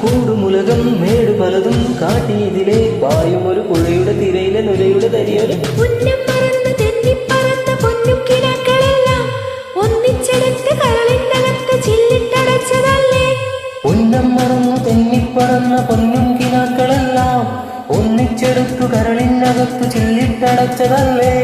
കുറുമുലകം മേട് പലതും കാട്ടിയതിലെ പായും ഒരു പുഴയുടെ തിരയിലെ നുരയുടെ തരിയൊരു ഉന്നം പൊന്നും കിനാക്കളെല്ലാം ഒന്നിച്ചെടുത്ത് കരളിനകത്ത് മറന്നു തെന്നിപ്പറന്ന പൊന്നും കിനാക്കളെല്ലാം ഒന്നിച്ചെടുത്തു കരളിനകത്തു ചില്ലിട്ടടച്ചതല്ലേ?